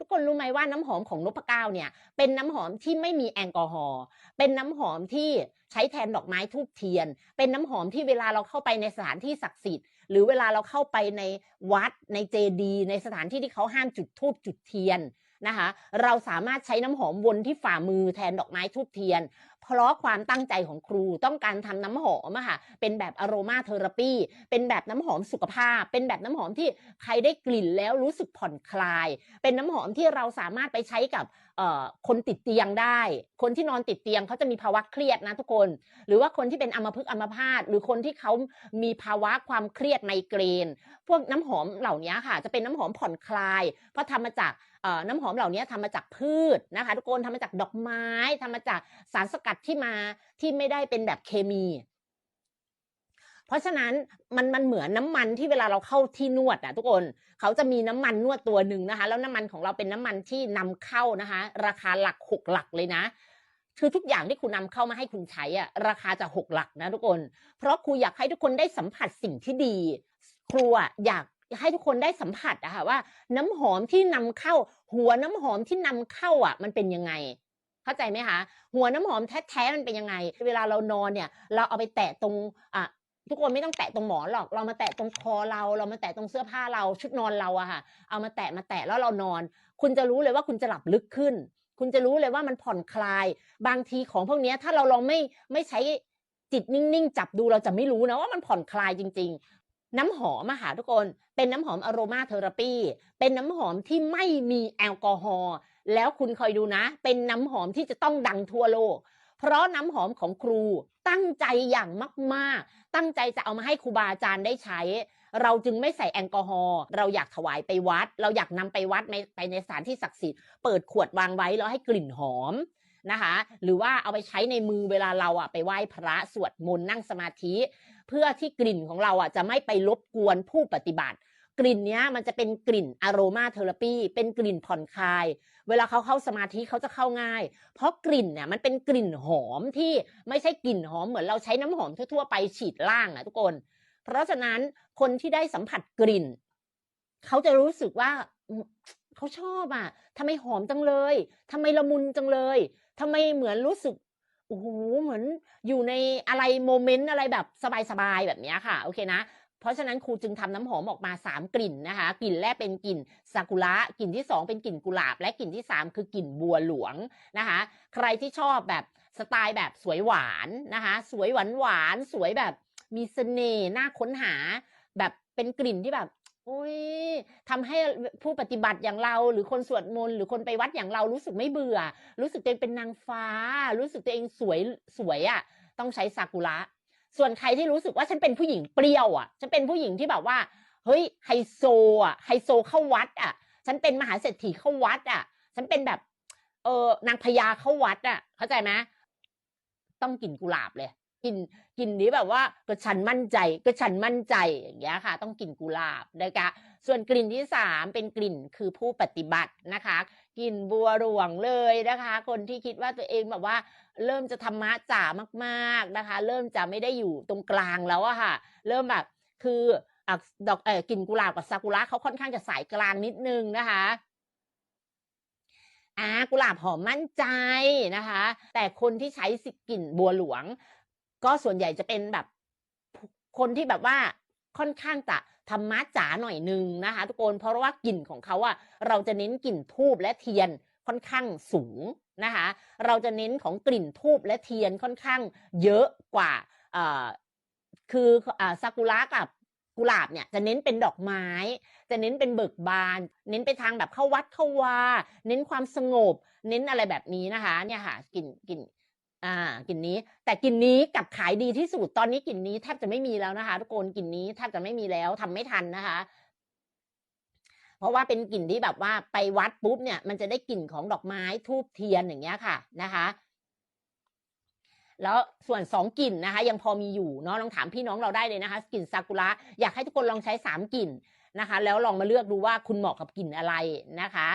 ทุกคนรู้ไหมว่าน้ำหอมของนพเก้าเนี่ย เป็นน้ำหอมที่ไม่มีแอลกอฮอล์เป็นน้ำหอมที่ใช้แทนดอกไม้ทูบเทียน เป็นน้ำหอมที่เวลาเราเข้าไปในสถานที่ศักดิ์สิทธิ์ หรือเวลาเราเข้าไปในวัดในเจดีในสถานที่ที่เขาห้ามจุดทูบจุดเทียนนะคะ เราสามารถใช้น้ำหอมวนที่ฝ่ามือแทนดอกไม้ทูบเทียน เพราะความตั้งใจของครูต้องการทำน้ำหอมอะค่ะเป็นแบบอโรมาเทอราปีเป็นแบบน้ำหอมสุขภาพ เป็นแบบน้ำหอมที่ใครได้กลิ่นแล้วรู้สึกผ่อนคลาย เป็นน้ำหอมที่เราสามารถไปใช้กับคนติดเตียงได้ คนที่นอนติดเตียงเขาจะมีภาวะเครียดนะทุกคน หรือว่าคนที่เป็นอัมพฤกษ์อัมพาตหรือคนที่เขามีภาวะความเครียดไมเกรน พวกน้ำหอมเหล่านี้ค่ะ จะเป็นน้ำหอมผ่อนคลาย เพราะทำมาจากน้ำหอมเหล่านี้ทำมาจากพืชนะคะ ทุกคนทำมาจากดอกไม้ทำมาจากสารสกัดที่มาที่ไม่ได้เป็นแบบเคมี เพราะฉะนั้นมันมันเหมือนน้ำมันที่เวลาเราเข้าที่นวดอะทุกคนเขาจะมีน้ำมันนวดตัวหนึ่งนะคะ แล้วน้ำมันของเราเป็นน้ำมันที่นำเข้านะคะ ราคาหลักหกหลักเลยนะคือทุกอย่างที่คุณนำเข้ามาให้คุณใช้อะราคาจะหกหลักนะทุกคน เพราะครูอยากให้ทุกคนได้สัมผัสสิ่งที่ดี ครูอะอยากให้ทุกคนได้สัมผัสอะค่ะว่า น้ำหอมที่นำเข้า หัวน้ำหอมที่นำเข้าอะมันเป็นยังไง เข้าใจไหมคะหัวน้ำหอมแท้ๆมันเป็นยังไง เวลาเรานอนเนี่ย เราเอาไปแตะตรงอะทุกคนไม่ต้องแตะตรงหมอนหรอก เรามาแตะตรงคอเรา เรามาแตะตรงเสื้อผ้าเราชุดนอนเราอะค่ะ เอามาแตะมาแตะแล้วเรานอน คุณจะรู้เลยว่าคุณจะหลับลึกขึ้น คุณจะรู้เลยว่ามันผ่อนคลาย บางทีของพวกนี้ถ้าเราลองไม่ไม่ใช้จิตนิ่งๆ จับดูเราจะไม่รู้นะว่ามันผ่อนคลายจริง ๆ น้ำหอมอะค่ะทุกคน เป็นน้ำหอมอโรมาเทอราปีเป็นน้ำหอมที่ไม่มีแอลกอฮอล์ แล้วคุณคอยดูนะ เป็นน้ำหอมที่จะต้องดังทั่วโลก เพราะน้ำหอมของครูตั้งใจอย่างมาก ๆ ตั้งใจจะเอามาให้ครูบาอาจารย์ได้ใช้ เราจึงไม่ใส่แอลกอฮอล์เราอยากถวายไปวัด เราอยากนำไปวัดในไปในสถานที่ศักดิ์สิทธิ์เปิดขวดวางไว้แล้วให้กลิ่นหอมนะคะหรือว่าเอาไปใช้ในมือเวลาเราอะไปไหว้พระสวดมนต์นั่งสมาธิ เพื่อที่กลิ่นของเราอะจะไม่ไปรบกวนผู้ปฏิบัติ กลิ่นเนี้ยมันจะเป็นกลิ่นอโรมาเทอราปีเป็นกลิ่นผ่อนคลาย เวลาเขาเข้าสมาธิเขาจะเข้าง่าย เพราะกลิ่นเนี่ยมันเป็นกลิ่นหอมที่ไม่ใช่กลิ่นหอมเหมือนเราใช้น้ำหอมทั่วๆไปฉีดล่างอะทุกคน เพราะฉะนั้นคนที่ได้สัมผัสกลิ่น เขาจะรู้สึกว่าเขาชอบอะทำไมหอมจังเลยทำไมละมุนจังเลยทำไมเหมือนรู้สึกโอ้โหเหมือนอยู่ในอะไรโมเมนต์อะไรแบบสบายๆแบบนี้ค่ะ โอเคนะ เพราะฉะนั้นครูจึงทำน้ำหอมออกมา 3 กลิ่นนะคะ กลิ่นแรกเป็นกลิ่นซากุระ กลิ่นที่ 2 เป็นกลิ่นกุหลาบ และกลิ่นที่ 3 คือกลิ่นบัวหลวงนะคะ ใครที่ชอบแบบสไตล์แบบสวยหวานนะคะ สวยหวานหวานสวยแบบมีเสน่ห์น่าค้นหา แบบเป็นกลิ่นที่แบบอุ้ยทำให้ผู้ปฏิบัติอย่างเรา หรือคนสวดมนต์หรือคนไปวัดอย่างเรารู้สึกไม่เบื่อ รู้สึกตัวเองเป็นนางฟ้า รู้สึกตัวเองสวยสวยอะ่ะ ต้องใช้ซากุระ ส่วนใครที่รู้สึกว่าฉันเป็นผู้หญิงเปรี้ยวอะฉันเป็นผู้หญิงที่แบบว่าเฮ้ยไฮโซอะไฮโซเข้าวัดอะ ฉันเป็นมหาเศรษฐีเข้าวัดอะ ฉันเป็นแบบ เออนางพญาเข้าวัดอะ เข้าใจไหมต้องกลิ่นกุหลาบเลยกลิ่นกลิ่นนี้แบบว่าก็ฉันมั่นใจก็ฉันมั่นใจอย่างเงี้ยค่ะ ต้องกลิ่นกุหลาบนะคะส่วนกลิ่นที่สามเป็นกลิ่นคือผู้ปฏิบัตินะคะ กลิ่นบัวหลวงเลยนะคะ คนที่คิดว่าตัวเองแบบว่า เริ่มจะธรรมะจ๋ามากๆนะคะ เริ่มจะไม่ได้อยู่ตรงกลางแล้วอะค่ะ เริ่มแบบคืออดอกเออกลิ่นกุหลาบกับซากุระเขาค่อนข้างจะสายกลางนิดนึงนะคะอ่ากุหลาบหอมมั่นใจนะคะ แต่คนที่ใช้สิกลิ่นบัวหลวง ก็ส่วนใหญ่จะเป็นแบบคนที่แบบว่าค่อนข้างจะ ธรรมะจ๋าหน่อยนึงนะคะ ทุกคนเพราะว่ากลิ่นของเขาอะเราจะเน้นกลิ่นทูบและเทียนค่อนข้างสูงนะคะ เราจะเน้นของกลิ่นทูบและเทียนค่อนข้างเยอะกว่าคือซากุระกับกุหลาบเนี่ยจะเน้นเป็นดอกไม้ จะเน้นเป็นเบิกบาน เน้นไปทางแบบเข้าวัดเข้าวา เน้นความสงบ เน้นอะไรแบบนี้นะคะ เนี่ยค่ะกลิ่นกลิ่น อ่ากลิ่นนี้ แต่กลิ่นนี้กับขายดีที่สุดตอนนี้กลิ่นนี้แทบจะไม่มีแล้วนะคะ ทุกคนกลิ่นนี้แทบจะไม่มีแล้วทำไม่ทันนะคะ เพราะว่าเป็นกลิ่นที่แบบว่าไปวัดปุ๊บเนี่ย มันจะได้กลิ่นของดอกไม้ทูบเทียนอย่างเงี้ยค่ะนะคะแล้วส่วนสองกลิ่นนะคะ ยังพอมีอยู่เนาะลองถามพี่น้องเราได้เลยนะคะกลิ่นซากุระอยากให้ทุกคนลองใช้สามกลิ่นนะคะ แล้วลองมาเลือกดูว่าคุณเหมาะกับกลิ่นอะไรนะคะ